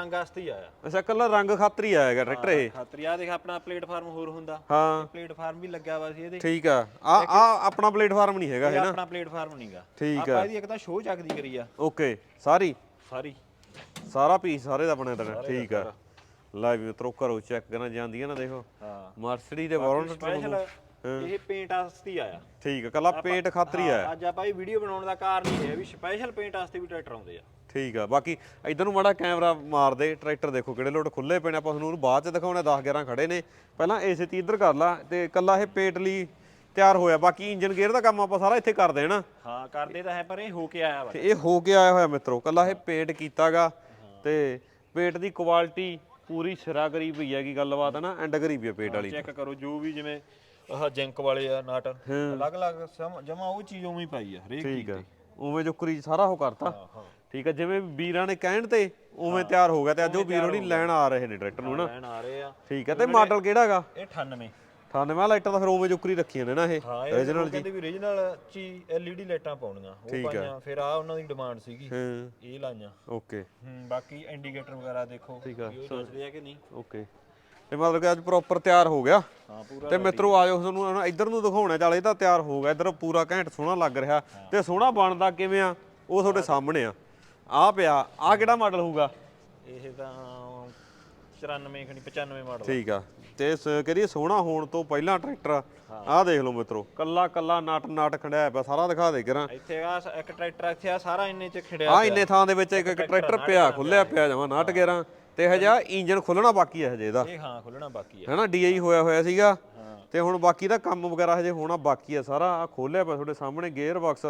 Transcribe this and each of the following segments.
ਰੰਗ ਵਾਸਤੇ ਹੀ ਆਇਆ। ਅੱਛਾ ਕੱਲਾ ਰੰਗ ਖਾਤਰ ਹੀ ਆਏਗਾ ਟਰੈਕਟਰ ਇਹ। ਖਾਤਰ ਆ। ਦੇਖ ਆਪਣਾ ਪਲੇਟਫਾਰਮ ਹੋਰ ਹੁੰਦਾ। ਹਾਂ। ਪਲੇਟਫਾਰਮ ਵੀ ਲੱਗਿਆ ਵਾ ਸੀ ਇਹਦੇ। ਠੀਕ ਆ। ਆ ਆ ਆਪਣਾ ਪਲੇਟਫਾਰਮ ਨਹੀਂ ਹੈਗਾ ਇਹ ਹੈ ਨਾ? ਆਪਣਾ ਪਲੇਟਫਾਰਮ ਨਹੀਂਗਾ ਠੀਕ ਆਪਾਂ ਇਹਦੀ ਇੱਕ ਤਾਂ ਸ਼ੋਅ ਚੱਕਦੀ ਕਰੀ ਆ। ਓਕੇ ਸਾਰੀ? ਸਾਰੀ। ਸਾਰਾ ਪੀਸ ਸਾਰੇ ਦਾ ਬਣਿਆ ਤੇਰਾ। ਠੀਕ ਆ। ਲਾਈਵ ਮਿੱਤਰੋ ਘਰੋਂ ਚੈੱਕ ਕਰਨਾ ਜਾਂਦੀਆਂ ਨਾ ਦੇਖੋ। ਹਾਂ। ਮਰਸਡੀ ਦੇ ਵਾਰੰਟ ਸਪੈਸ਼ਲ ਇਹ ਪੇਂਟ ਵਾਸਤੇ ਹੀ ਆਇਆ। ਠੀਕ ਆ ਕੱਲਾ ਪੇਂਟ ਖਾਤਰ ਹੀ ਆ ਹਾਂ, ਅੱਜ ਆਪਾਂ ਇਹ ਵੀਡੀਓ ਬਣਾਉਣ ਦਾ ਕਾਰਨ ਇਹ ਹੈ ਵੀ ਸਪੈਸ਼ਲ ਪੇਂਟ ਵਾਸਤੇ ਵੀ ਟਰੈਕਟਰ ਆਉਂਦੇ ਆ। ਠੀਕ ਆ। ਬਾਕੀ ਇਧਰ ਨੂੰ ਮਾੜਾ ਕੈਮਰਾ ਮਾਰ ਦੇ ਟਰੈਕਟਰ ਦੇਖੋ ਕਿਹੜੇ ਲੋਟ ਖੁੱਲੇ ਪਏ ਨੇ। ਆਪਾਂ ਤੁਹਾਨੂੰ ਬਾਅਦ ਚ ਦਿਖਾਉਣੇ 10 11 ਖੜੇ ਨੇ। ਪਹਿਲਾਂ ਏਸੇ ਤੀ ਇੱਧਰ ਕਰ ਲਾ ਤੇ ਕੱਲਾ ਇਹ ਪੇਟ ਲਈ ਤਿਆਰ ਹੋਇਆ। ਬਾਕੀ ਇੰਜਨ ਗੇਅਰ ਦਾ ਕੰਮ ਆਪਾਂ ਸਾਰਾ ਇੱਥੇ ਕਰ ਦੇਣਾ ਹਾਂ ਕਰਦੇ ਤਾਂ ਹੈ ਪਰ ਇਹ ਹੋ ਕੇ ਆਇਆ ਵਾ। ਤੇ ਇਹ ਹੋ ਕੇ ਆਇਆ ਹੋਇਆ ਮਿੱਤਰੋ ਕੱਲਾ ਇਹ ਪੇਟ ਕੀਤਾਗਾ। ਤੇ ਪੇਟ ਦੀ ਕੁਆਲਿਟੀ ਪੂਰੀ ਸਿਰਾ ਕਰੀ ਪਈ ਹੈਗੀ ਗੱਲਬਾਤ ਹੈ ਨਾ ਐਂਡ ਕਰੀ ਪਈ ਹੈ ਪੇਟ ਵਾਲੀ। ਚੈੱਕ ਕਰੋ ਜੋ ਵੀ ਜਿਵੇਂ ਆਹ ਜਿੰਕ ਵਾਲੇ ਆ ਨਾਟ ਅਲੱਗ-ਅਲੱਗ ਜਮਾ ਉਹ ਚੀਜ਼ ਉਵੇਂ ਹੀ ਪਾਈ ਆ ਹਰੇਕ ਠੀਕ ਆ। ਉਵੇਂ ਜੋ ਕਰੀ ਸਾਰਾ ਉਹ ਕਰਤਾ। ਠੀਕ ਆ ਜਿਵੇਂ ਵੀਰਾਂ ਨੇ ਕਹਿਣ ਤੇ ਉਵੇਂ ਤਿਆਰ ਹੋ ਗਿਆ ਤੇ ਅੱਜ ਉਹ ਵੀਰ ਹੋਣੀ ਲੈਣ ਆ ਰਹੇ ਨੇ ਟਰੈਕਟਰ ਨੂੰ ਨਾ। ਲੈਣ ਆ ਰਹੇ ਆ। ਠੀਕ ਆ ਤੇ ਮਾਡਲ ਕਿਹੜਾਗਾ ਇਹ 98 98 ਲਾਈਟਾਂ ਤਾਂ ਫਿਰ ਉਵੇਂ ਜੁਕਰੀ ਰੱਖੀਆਂ ਨੇ ਨਾ ਇਹ। ਹਾਂ ਇਹ original ਕਹਿੰਦੇ ਵੀ origignal ਚ ਐਲਈਡੀ ਲਾਈਟਾਂ ਪਾਉਣੀਆਂ ਉਹ ਪਾਈਆਂ ਫਿਰ ਆ ਉਹਨਾਂ ਦੀ ਡਿਮਾਂਡ ਸੀਗੀ। ਹਾਂ। ਇਹ ਲਾਈਆਂ। ਓਕੇ। ਹੂੰ ਬਾਕੀ ਇੰਡੀਕੇਟਰ ਵਗੈਰਾ ਦੇਖੋ ਠੀਕ ਆ। ਵੀ ਉਹ ਦੱਸਦੇ ਆ ਕਿ ਨਹੀਂ। ਓਕੇ। ਤੇ ਮਤਲਬ ਕਿ ਅੱਜ ਪ੍ਰੋਪਰ ਤਿਆਰ ਹੋ ਗਿਆ। ਹਾਂ ਪੂਰਾ ਤੇ ਮਿੱਤਰੋ ਆਜੋ ਤੁਹਾਨੂੰ ਹੁਣ ਇੱਧਰ ਨੂੰ ਦਿਖਾਉਣਾ ਚੱਲ ਇਹ ਤਾਂ ਤਿਆਰ ਹੋ ਗਿਆ ਇੱਧਰ ਪੂਰਾ ਘੈਂਟ ਸੋਹਣਾ ਲੱਗ ਰਿਹਾ। ਤੇ ਸੋਹਣਾ ਬਣਦਾ ਕਿਵੇਂ ਆ? ਉਹ ਤੁਹਾਡੇ ਸਾਹਮਣੇ ਆ। ਆ ਪਿਆ ਆ ਕਿਹੜਾ ਮਾਡਲ ਹੋਊਗਾ? ਇਹ ਤਾਂ 94 ਖਣੀ 95 ਮਾਡਲ ਠੀਕ ਆ। ਤੇ ਕਰੀਏ ਸੋਹਣਾ ਹੋਣ ਤੋਂ ਪਹਿਲਾਂ ਟਰੈਕਟਰ ਆਹ ਦੇਖ ਲਓ ਮਿੱਤਰੋ ਕੱਲਾ ਕੱਲਾ ਨਟ ਨਟ ਖੜਿਆ ਪਿਆ ਸਾਰਾ ਦਿਖਾ ਦੇ ਕਰਾਂ। ਇੱਥੇ ਆ ਇੱਕ ਟਰੈਕਟਰ ਇੱਥੇ ਆ ਸਾਰਾ ਇੰਨੇ ਚ ਖੜਿਆ ਆ ਇੰਨੇ ਥਾਂ ਦੇ ਵਿੱਚ ਇੱਕ ਇੱਕ ਟਰੈਕਟਰ ਪਿਆ ਖੁੱਲਿਆ ਪਿਆ। ਜਮਾ ਨਟ ਗੇਰਾਂ ਤੇ ਹਜਾ ਇੰਜਨ ਖੁੱਲਣਾ ਬਾਕੀ ਹੈ ਹਜੇ ਇਹਦਾ। ਇਹ ਹਾਂ ਖੁੱਲਣਾ ਬਾਕੀ ਆ। ਹੈਨਾ ਡੀਆਈ ਹੋਇਆ ਹੋਇਆ ਸੀਗਾ। ਹਾਂ। ਤੇ ਹੁਣ ਬਾਕੀ ਦਾ ਕੰਮ ਵਗੈਰਾ ਹਜੇ ਹੋਣਾ ਬਾਕੀ ਆ ਸਾਰਾ। ਆ ਖੋਲਿਆ ਪਿਆ ਤੁਹਾਡੇ ਸਾਹਮਣੇ ਗੇਅਰ ਬਾਕਸ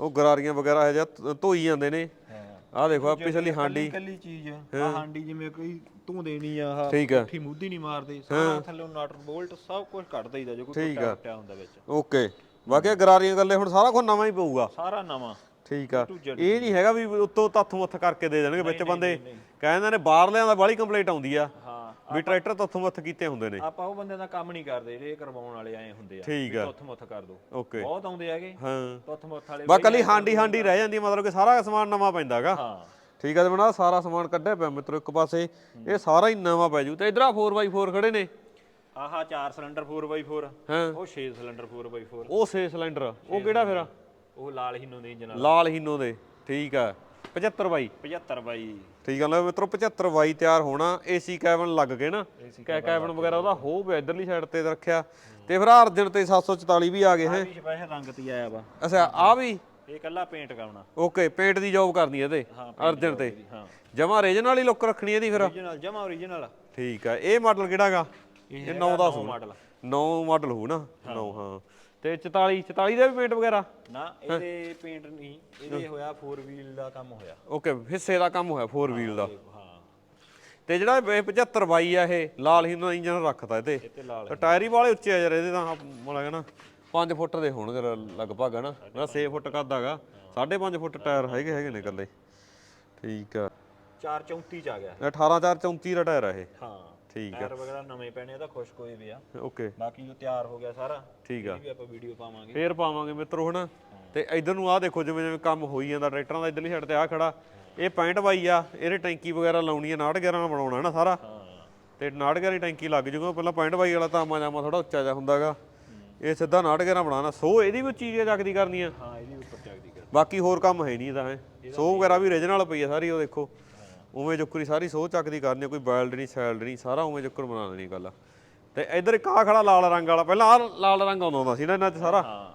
ਉਹ ਗਰਾਰੀਆਂ ਵਗੈਰਾ ਹਜੇ ਧੋਈ ਜਾਂਦੇ ਨੇ। ਹਾਂ। ਆਹ ਦੇਖੋ ਆ ਪਿਛਲੀ ਹਾਂਡੀ। ਕੱਲੀ ਚੀਜ਼ ਆ ਹਾਂਡੀ ਜਿਵੇਂ ਕੋਈ ਤੂੰ ਦੇਣੀ ਆ ਆ। ਪੁੱਠੀ ਮੁੱਧੀ ਨਹੀਂ ਮਾਰਦੇ। ਸਾਰਾ ਥੱਲੇ ਨਟ ਬੋਲਟ ਸਭ ਕੁਝ ਕੱਢ ਦਈਦਾ ਜੋ ਕੋਈ ਟੁੱਟਿਆ ਹੁੰਦਾ ਵਿੱਚ। ਓਕੇ। ਬਾਕੀ ਆਹ ਗਰਾਰੀਆਂ ਗੱਲੇ ਹੁਣ ਸਾਰਾ ਕੁਝ ਨਵਾਂ ਹੀ ਪਊਗਾ। ਸਾਰਾ ਨਵਾਂ। ਠੀਕ ਆ। ਇਹ ਨਹੀਂ ਹੈਗਾ ਵੀ ਉੱਤੋਂ ਤੱਥ ਮੁੱਥ ਕਰਕੇ ਦੇ ਦੇਣਗੇ ਵਿੱਚ ਬੰਦੇ। ਕਹਿੰਦੇ ਨੇ ਬਾਹਰਲਿਆਂ ਦਾ ਬਾਹਲੀ ਕੰਪਲੇਂਟ ਆਉਂਦੀ ਆ ਹਾਂ ਵੀ ਟਰੈਕਟਰ ਤੱਥ ਮੁੱਥ ਕੀਤੇ ਹੁੰਦੇ ਨੇ। ਆਪਾਂ ਉਹ ਬੰਦੇ ਦਾ ਕੰਮ ਨਹੀਂ ਕਰਦੇ ਜਿਹੜੇ ਇਹ ਕਰਵਾਉਣ ਵਾਲੇ ਆਏ ਹੁੰਦੇ ਆ ਠੀਕ ਆ। ਤੁੱਥ ਮੁੱਥ ਕਰ ਦੋ। ਓਕੇ। ਬਹੁਤ ਆਉਂਦੇ ਹੈਗੇ। ਹਾਂ। ਤੁੱਥ ਮੁੱਥ ਵਾਲੇ ਬਾ ਕੱਲੀ ਹਾਂਡੀ ਹਾਂਡੀ ਰਹਿ ਜਾਂਦੀ ਮਤਲਬ ਕਿ ਸਾਰਾ ਸਮਾਨ ਨਵਾਂ ਪੈਂਦਾਗਾ। ਹਾਂ। ਠੀਕ ਆ ਤੇ ਬਣਾ ਸਾਰਾ ਸਮਾਨ ਕੱਢਿਆ ਪਿਆ ਮਿੱਤਰੋ ਇੱਕ ਪਾਸੇ ਇਹ ਸਾਰਾ ਹੀ ਨਵਾਂ ਪੈ ਜੂ। ਤੇ ਇਧਰ ਆ 4x4 ਖੜੇ ਨੇ। ਆਹਾ 4 ਸਿਲੰਡਰ 4x4 ਹਾਂ। ਉਹ 6 ਸਿਲੰਡਰ 4x4 ਉਹ 6 ਸਿਲੰਡਰ ਉਹ ਕਿਹੜਾ ਫਿਰ ਉਹ ਲਾਲ ਹੀਨੋ ਦੇ ਇੰਜਨ ਲਾਲ ਹੀਨੋ ਦੇ ਠੀਕ ਆ। 75 ਬਾਈ। 75 ਬਾਈ। ਠੀਕ ਆ ਲੈ ਮਿੱਤਰੋ 75 ਬਾਈ ਤਿਆਰ ਹੋਣਾ ਏਸੀ ਕੈਬਨ ਲੱਗ ਗਏ ਨਾ। ਕੈ ਕੈਬਨ ਵਗੈਰਾ ਉਹਦਾ ਹੋ ਪਿਆ ਇਧਰਲੀ ਸਾਈਡ ਤੇ ਰੱਖਿਆ। ਤੇ ਫਿਰ ਅਰਜਨ ਤੇ 744 ਵੀ ਆ ਗਏ ਹੈ। ਸਪੈਸ਼ਲ ਰੰਗ ਤੇ ਹੀ ਆਇਆ ਵਾ। ਅੱਛਾ ਆ ਵੀ? ਇਹ ਕੱਲਾ ਪੇਂਟ ਕਰਨਾ ਓਕੇ ਪੇਂਟ ਦੀ ਜੌਬ ਕਰਨੀ ਇਹਦੇ ਅਰਜਨ ਤੇ। ਹਾਂ। ਜਮਾ ਰੀਜਨ ਵਾਲੀ ਲੁੱਕ ਰੱਖਣੀ ਇਹਦੀ ਫਿਰ। ਜਮਾ ਠੀਕ ਆ ਇਹ ਮਾਡਲ ਕਿਹੜਾਗਾ? ਇਹ 9 ਦਾ ਮਾਡਲ 9 ਮਾਡਲ ਹੋਊ ਨਾ 9 ਹਾਂ। ਤੇ 44 44 ਦਾ ਵੀ ਪੇਂਟ ਵਗੈਰਾ? ਨਾ ਇਹਦੇ ਪੇਂਟ ਨਹੀਂ ਇਹਦੇ ਹੋਇਆ 4 ਵੀਲ ਦਾ ਕੰਮ ਹੋਇਆ। ਓਕੇ ਹਿੱਸੇ ਦਾ ਕੰਮ ਹੋਇਆ 4 ਵੀਲ ਦਾ। ਹਾਂ ਤੇ ਜਿਹੜਾ ਇਹ 75 ਬਾਈ ਆ ਇਹ ਲਾਲ ਹੀਨੋ ਦਾ ਇੰਜਨ ਰੱਖਦਾ ਇਹਦੇ। ਇਹ ਤੇ ਟਾਇਰ ਹੀ ਵਾਲੇ ਉੱਚੇ ਆ ਯਾਰ ਇਹਦੇ ਤਾਂ ਮਤਲਬ ਨਾ। 5 ਫੁੱਟ ਦੇ ਹੋਣਗੇ ਲਗਭਗ ਹਨਾ ਨਾ 6 ਫੁੱਟ ਕੱਦਾਗਾ 5.5 ਫੁੱਟ ਟਾਇਰ ਹੈਗੇ ਹੈਗੇ ਨੇ ਇਕੱਲੇ। ਠੀਕ ਆ। 434 ਚ ਆ ਗਿਆ। ਇਹ 18 4 34 ਦਾ ਟਾਇਰ ਆ ਇਹ। ਹਾਂ। ਠੀਕ ਆ। ਟਾਇਰ ਵਗੈਰਾ ਨਵੇਂ ਪੈਣੇ ਇਹਦਾ ਖੁਸ਼ਕ ਹੋਏ ਵੀ ਆ। ਓਕੇ। ਬਾਕੀ ਜੋ ਤਿਆਰ ਹੋ ਗਿਆ ਸਾਰਾ ਠੀਕ ਆ। ਇਹ ਵੀ ਆਪਾਂ ਵੀਡੀਓ ਪਾਵਾਂਗੇ। ਫੇਰ ਪਾਵਾਂਗੇ ਮਿੱਤਰੋ ਹਨਾ। ਤੇ ਇਧਰ ਨੂੰ ਆਹ ਦੇਖੋ ਜਿਵੇਂ ਜਿਵੇਂ ਕੰਮ ਹੋਈ ਜਾਂਦਾ ਟਰੈਕਟਰਾਂ ਦਾ ਇਧਰਲੀ ਸਾਈਡ ਤੇ ਆ ਖੜਾ। ਇਹ 65 ਬਾਈ ਆ ਇਹਦੇ ਟੈਂਕੀ ਵਗੈਰਾ ਲਾਉਣੀ ਆ 69 ਨਾਲ ਬਣਾਉਣਾ ਨਾ ਸਾਰਾ। ਹਾਂ। ਤੇ 69 ਦੀ ਟੈਂਕੀ ਲੱਗ ਜੂਗਾ ਪਹਿਲਾਂ 65 ਬਾਈ ਵਾਲਾ ਤਾਂ ਆਮਾ ਜਾਮਾ ਥੋੜਾ ਉੱਚਾ ਜਿਹਾ ਹੁੰਦਾਗਾ। ਇਹ ਸਿੱਧਾ 69 ਬਣਾਉਣਾ। ਸੋ ਇਹਦੀ ਵੀ ਚੀਜ਼ ਜਗਦੀ ਕਰਨੀ ਆ। ਹਾਂ ਇਹਦੀ ਉੱਪਰ ਚੱਕਦੀ ਕਰ ਬਾਕੀ ਹੋਰ ਕੰਮ ਹੈ ਨਹੀਂ ਇਹਦਾ ਹੈ। ਸੋ ਵਗੈਰਾ ਵੀ origignal ਪਈ ਆ ਸਾਰੀ ਉਹ ਦੇਖੋ। ਉਵੇਂ ਜੁਕਰੀ ਸਾਰੀ ਸੋ ਚੱਕਦੀ ਕਰਨੀ ਆ, ਕੋਈ ਬੈਲਡ ਨਹੀਂ ਸੈਲਡ ਨਹੀਂ ਸਾਰਾ ਉਵੇਂ ਜੁਕਰ ਬਣਾ ਦੇਣੀ ਗੱਲ। ਤੇ ਇਧਰ ਇੱਕ ਆ ਖੜਾ ਲਾਲ ਰੰਗ ਵਾਲਾ ਪਹਿਲਾਂ ਆਹ ਲਾਲ ਰੰਗ ਆਉਂਦਾ ਹੁੰਦਾ ਸੀ ਨਾ ਇਹਨਾਂ 'ਚ ਸਾਰਾ? ਹਾਂ।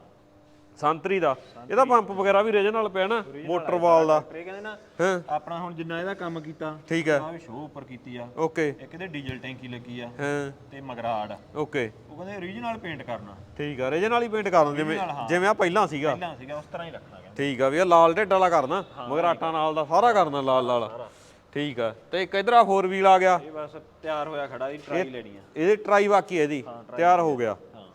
ਸੰਤਰੀ ਦਾ। ਇਹਦਾ ਪੰਪ ਵਗੈਰਾ ਵੀ origignal ਪਿਆ ਨਾ ਮੋਟਰ ਵਾਲ ਦਾ। ਇਹ ਕਹਿੰਦੇ ਨਾ ਹਾਂ? ਆਪਣਾ ਹੁਣ ਜਿੰਨਾ ਇਹਦਾ ਕੰਮ ਕੀਤਾ ਠੀਕ ਹੈ। ਆ ਵੀ ਸ਼ੋਅ ਉੱਪਰ ਕੀਤੀ ਆ। ਓਕੇ। ਇੱਕ ਇਹਦੇ ਡੀਜ਼ਲ ਟੈਂਕੀ ਲੱਗੀ ਆ ਹਾਂ। ਤੇ ਮਗਰਾੜ। ਓਕੇ। ਉਹ ਕਹਿੰਦੇ origignal ਪੇਂਟ ਕਰਨਾ। ਠੀਕ ਆ origignal ਹੀ ਪੇਂਟ ਕਰ ਦਿੰਦੇ ਜਿਵੇਂ ਜਿਵੇਂ ਆ ਪਹਿਲਾਂ ਸੀਗਾ। ਪਹਿਲਾਂ ਸੀਗਾ ਉਸ ਤਰ੍ਹਾਂ ਹੀ ਰੱਖਣਾ ਠੀਕ ਆ ਵੀ ਇਹ ਲਾਲ ਢਿੱਡ ਵਾਲਾ ਕਰਨਾ ਮਗਰ ਆਟਾ ਨਾਲ ਦਾ ਸਾਰਾ ਕਰਨਾ ਲਾਲ ਲਾਲ ਠੀਕ ਆ। ਤੇ ਇੱਕ ਇਧਰ ਆ 4 ਵੀਲ ਆ ਗਿਆ। ਇਹ ਬਸ ਤਿਆਰ ਹੋਇਆ ਖੜਾ ਦੀ ਟਰਾਈ ਲੈਣੀ ਆ। ਇਹਦੀ ਟਰਾਈ ਬਾਕੀ ਹੈ ਇਹਦੀ ਤਿਆਰ ਹੋ ਗਿਆ। ਹਾਂ।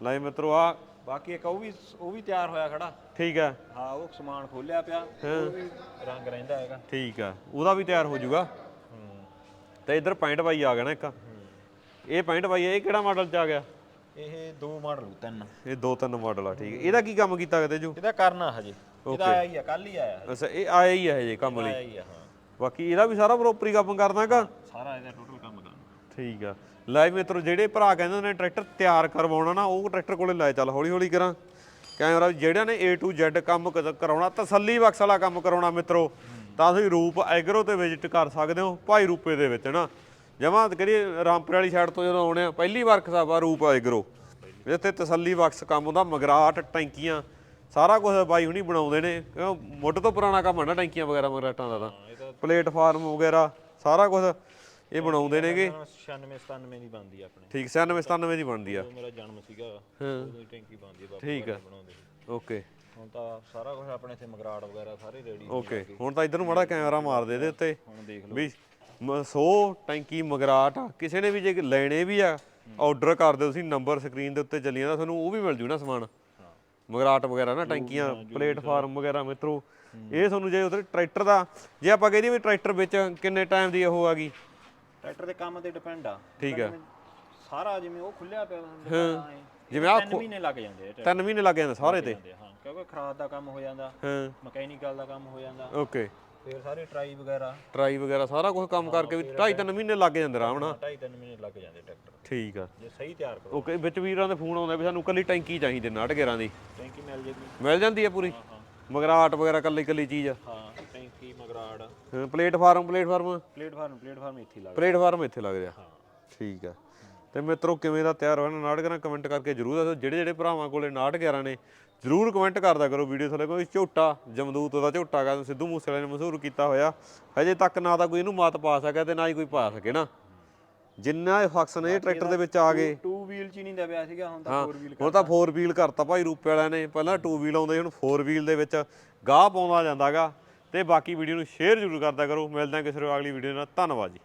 ਲੈ ਮਿੱਤਰੋ ਆ ਬਾਕੀ ਇੱਕ ਉਹ ਵੀ ਉਹ ਵੀ ਤਿਆਰ ਹੋਇਆ ਖੜਾ। ਠੀਕ ਆ। ਹਾਂ ਉਹ ਸਮਾਨ ਖੋਲਿਆ ਪਿਆ। ਉਹ ਵੀ ਰੰਗ ਰਹਿੰਦਾ ਹੈਗਾ। ਠੀਕ ਆ। ਉਹਦਾ ਵੀ ਤਿਆਰ ਹੋ ਜਾਊਗਾ ਹੂੰ। ਤੇ ਇਧਰ 65 ਬਾਈ ਆ ਗਿਆ ਨਾ ਇੱਕ। ਇਹ 65 ਬਾਈ ਇਹ ਕਿਹੜਾ ਮਾਡਲ ਚ ਆ ਗਿਆ? ਇਹ ਦੋ ਮਾਡਲ ਹੋ ਤਿੰਨ। ਇਹ ਦੋ ਤਿੰਨ ਮਾਡਲ ਆ ਠੀਕ ਇਹਦਾ ਕੀ ਕੰਮ ਕੀਤਾ ਕਿਤੇ ਜੂ? ਇਹਦਾ ਕਰਨਾ ਹਜੇ। ਇਹਦਾ ਆਇਆ ਹੀ ਆ ਕੱਲ ਹੀ ਆਇਆ ਅੱਛਾ ਇਹ ਆਇਆ ਹੀ ਹੈ ਜੇ ਕੰਮ ਲਈ? ਆਇਆ ਹੀ ਆ ਹਾਂ। ਬਾਕੀ ਇਹਦਾ ਵੀ ਸਾਰਾ ਪ੍ਰੋਪਰ ਹੀ ਕੰਮ ਕਰਦਾਗਾ ਸਾਰਾ ਇਹਦਾ ਟੋਟਲ ਕੰਮ ਕਰਨਾ। ਠੀਕ ਆ। ਲੈ ਮਿੱਤਰੋ ਜਿਹੜੇ ਭਰਾ ਕਹਿੰਦੇ ਨੇ ਟਰੈਕਟਰ ਤਿਆਰ ਕਰਵਾਉਣਾ ਨਾ ਉਹ ਟਰੈਕਟਰ ਕੋਲੇ ਲੈ ਚੱਲ ਹੌਲੀ ਹੌਲੀ ਕਰਾਂ। ਕੈਮਰਾ ਜਿਹੜਿਆਂ ਨੇ A to Z ਕੰਮ ਕਰਾਉਣਾ ਤਸੱਲੀ ਬਖਸ਼ ਵਾਲਾ ਕੰਮ ਕਰਾਉਣਾ ਮਿੱਤਰੋ ਤਾਂ ਤੁਸੀਂ ਰੂਪ ਐਗਰੋ ਤੇ ਵਿਜ਼ਿਟ ਕਰ ਸਕਦੇ ਹੋ ਭਾਈ ਰੂਪੇ ਦੇ ਵਿੱਚ ਨਾ ਜਮਾਂ ਕਰੀਏ ਰਾਮਪੁਰ ਵਾਲੀ ਸਾਈਡ ਤੋਂ ਜਦੋਂ ਆਉਣੇ ਆ ਪਹਿਲੀ ਵਾਰ ਖਸਾਬਾ ਰੂਪ ਐਗਰੋ। ਇੱਥੇ ਤਸੱਲੀ ਬਖਸ਼ ਕੰਮ ਹੁੰਦਾ ਮਗਰਾਟ ਟੈਂਕੀਆਂ ਸਾਰਾ ਕੁਝ ਬਾਈ ਹੁਣੀ ਬਣਾਉਂਦੇ ਨੇ ਕਿਉਂ? ਮੁੱਢ ਤੋਂ ਪੁਰਾਣਾ ਕੰਮ ਹੈ ਨਾ ਟੈਂਕੀਆਂ ਵਗੈਰਾ ਮਗਰਾਟਾਂ ਦਾ ਤਾਂ। ਪਲੇਟਫਾਰਮ ਵਗੈਰਾ ਸਾਰਾ ਕੁਝ ਇਹ ਬਣਾਉਂਦੇ ਨੇਗੇ। 96 97 ਦੀ ਬੰਦੀ ਆਪਣੇ। ਠੀਕ 96 97 ਦੀ ਬਣਦੀ ਆ। ਜਦੋਂ ਮੇਰਾ ਜਨਮ ਸੀਗਾ ਹਾਂ। ਉਦੋਂ ਹੀ ਟੈਂਕੀ ਬਾਪੂ ਠੀਕ ਆ। ਓਕੇ। ਹੁਣ ਤਾਂ ਸਾਰਾ ਕੁਝ ਆਪਣੇ ਇੱਥੇ ਮਗਰਾੜ ਵਗੈਰਾ ਸਾਰੇ ਰੈਡੀ ਓਕੇ ਹੁਣ ਤਾਂ ਇਧਰ ਨੂੰ ਮਾੜਾ ਕੈਮਰਾ ਮਾਰ ਦੇ ਇਹਦੇ ਉੱਤੇ। ਹੁਣ ਦੇਖ ਲਓ। ਵੀ ਮ- ਸੌ ਟੈਂਕੀ ਮਗਰਾਟ ਆ। ਕਿਸੇ ਨੇ ਵੀ ਜੇ ਲੈਣੇ ਵੀ ਆ ਆਰਡਰ ਕਰ ਦਿਓ ਤੁਸੀਂ ਨੰਬਰ ਸਕਰੀਨ ਦੇ ਉੱਤੇ ਚੱਲੀ ਜਾਂਦਾ ਤੁਹਾਨੂੰ ਉਹ ਵੀ ਮਿਲ ਜੂ ਨਾ ਸਮਾਨ। ਮਗਰਾਟ ਵਗੈਰਾ ਨਾ ਟੈਂਕੀਆਂ ਪਲੇਟਫਾਰਮ ਵਗੈਰਾ ਮਿੱਤਰੋ। ਇਹ ਤੁਹਾਨੂੰ ਜੇ ਉਧਰ ਟਰੈਕਟਰ ਦਾ ਜੇ ਆਪਾਂ ਕਹਦੇ ਵੀ ਟਰੈਕਟਰ ਵਿੱਚ ਕਿੰਨੇ ਟਾਈਮ ਦੀ ਉਹ ਆ ਗਈ? ਟਰੈਕਟਰ ਦੇ ਕੰਮ ਤੇ ਡਿਪੈਂਡ ਆ। ਠੀਕ ਆ। ਸਾਰਾ ਜਿਵੇਂ ਉਹ ਖੁੱਲਿਆ ਪਿਆ ਹੁੰਦਾ ਜਿਵੇਂ ਆਹ ਤਿੰਨ ਮਹੀਨੇ ਲੱਗ ਜਾਂਦੇ ਆ ਤਿੰਨ ਮਹੀਨੇ ਲੱਗ ਜਾਂਦੇ ਸਾਰੇ ਤੇ। ਕਿਉਂਕਿ ਖਰਾਦ ਦਾ ਕੰਮ ਹੋ ਜਾਂਦਾ ਹਾਂ। ਮਕੈਨੀਕਲ ਦਾ ਕੰਮ ਹੋ ਜਾਂਦਾ। ਓਕੇ। ਫਿਰ ਸਾਰੇ ਟਰਾਈ ਵਗੈਰਾ। ਟਰਾਈ ਵਗੈਰਾ ਸਾਰਾ ਕੁਝ ਕੰਮ ਕਰਕੇ ਵੀ ਢਾਈ ਤਿੰਨ ਮਹੀਨੇ ਲੱਗ ਜਾਂਦੇ ਆਰਾਮ ਨਾਲ। ਢਾਈ ਤਿੰਨ ਮਹੀਨੇ ਲੱਗ ਜਾਂਦੇ ਟਰੈਕਟਰ ਠੀਕ ਆ। ਜੇ ਸਹੀ ਤਿਆਰ ਕਰੋ। ਓਕੇ ਵਿੱਚ ਵੀਰਾਂ ਦੇ ਫੋਨ ਆਉਂਦੇ ਵੀ ਸਾਨੂੰ ਕੱਲੀ ਟੈਂਕੀ ਚਾਹੀਦੀ 911 ਦੀ। ਟੈਂਕੀ ਮਿਲ ਜੇਗੀ। ਮਿਲ ਜਾਂਦੀ ਹੈ ਪੂਰੀ? ਮਗਰਾਟ ਵਗੈਰਾ ਕੱਲੀ ਕੱਲੀ ਚੀਜ਼ ਆ। ਹਾਂ ਟੈਂਕੀ ਮਗਰਾੜ ਹਾਂ, ਪਲੇਟਫਾਰਮ ਪਲੇਟਫਾਰਮ? ਪਲੇਟਫਾਰਮ ਪਲੇਟਫਾਰਮ ਇੱਥੇ ਹੀ ਲੱਗ ਪਲੇਟਫਾਰਮ ਇੱਥੇ ਲੱਗ ਰਿਹਾ। ਠੀਕ ਆ। ਤੇ ਮਿੱਤਰੋ ਕਿਵੇਂ ਦਾ ਤਿਆਰ ਹੋਇਆ? ਨਾਟਕਾਂ ਕਮੈਂਟ ਕਰਕੇ ਜਰੂਰ ਦੱਸੋ। ਜਿਹੜੇ ਜਿਹੜੇ ਭਰਾਵਾਂ ਕੋਲੇ 911 ਨੇ ਜਰੂਰ ਕਮੈਂਟ ਕਰਦਾ ਕਰੋ ਵੀਡੀਓ ਥੱਲੇ ਕੋਈ ਝੋਟਾ ਜਮਦੂਤ ਦਾ ਝੋਟਾ ਗਾ ਸਿੱਧੂ ਮੂਸੇਵਾਲੇ ਨੇ ਮਸ਼ਹੂਰ ਕੀਤਾ ਹੋਇਆ। ਹਜੇ ਤੱਕ ਨਾ ਤਾਂ ਕੋਈ ਇਹਨੂੰ ਮਾਤ ਪਾ ਸਕਿਆ ਤੇ ਨਾ ਹੀ ਕੋਈ ਪਾ ਸਕੇ ਨਾ। ਜਿੰਨਾ ਇਹ ਟਰੈਕਟਰ ਦੇ ਵਿੱਚ ਆ ਗਏ। ਟੂ ਵੀਲ ਚ ਹੀ ਨਹੀਂ ਦਬਿਆ ਸੀਗਾ ਹੁਣ ਤਾਂ ਹਾਂ ਫੋਰ ਵੀਲ ਹੁਣ ਤਾਂ 4 ਵੀਲ ਕਰਤਾ ਭਾਈ ਰੂਪੇ ਵਾਲਿਆਂ ਨੇ। ਪਹਿਲਾਂ 2 ਵੀਲ ਆਉਂਦੇ ਹੁਣ 4 ਵੀਲ ਦੇ ਵਿੱਚ ਗਾਹ ਪਾਉਂਦਾ ਜਾਂਦਾਗਾ ਤੇ ਬਾਕੀ ਵੀਡੀਓ ਨੂੰ ਸ਼ੇਅਰ ਜ਼ਰੂਰ ਕਰਦਾ ਕਰੋ। ਮਿਲਦੇ ਹਾਂ ਕਿਸੇ ਹੋਰ ਅਗਲੀ ਵੀਡੀਓ ਨਾਲ। ਧੰਨਵਾਦ ਜੀ।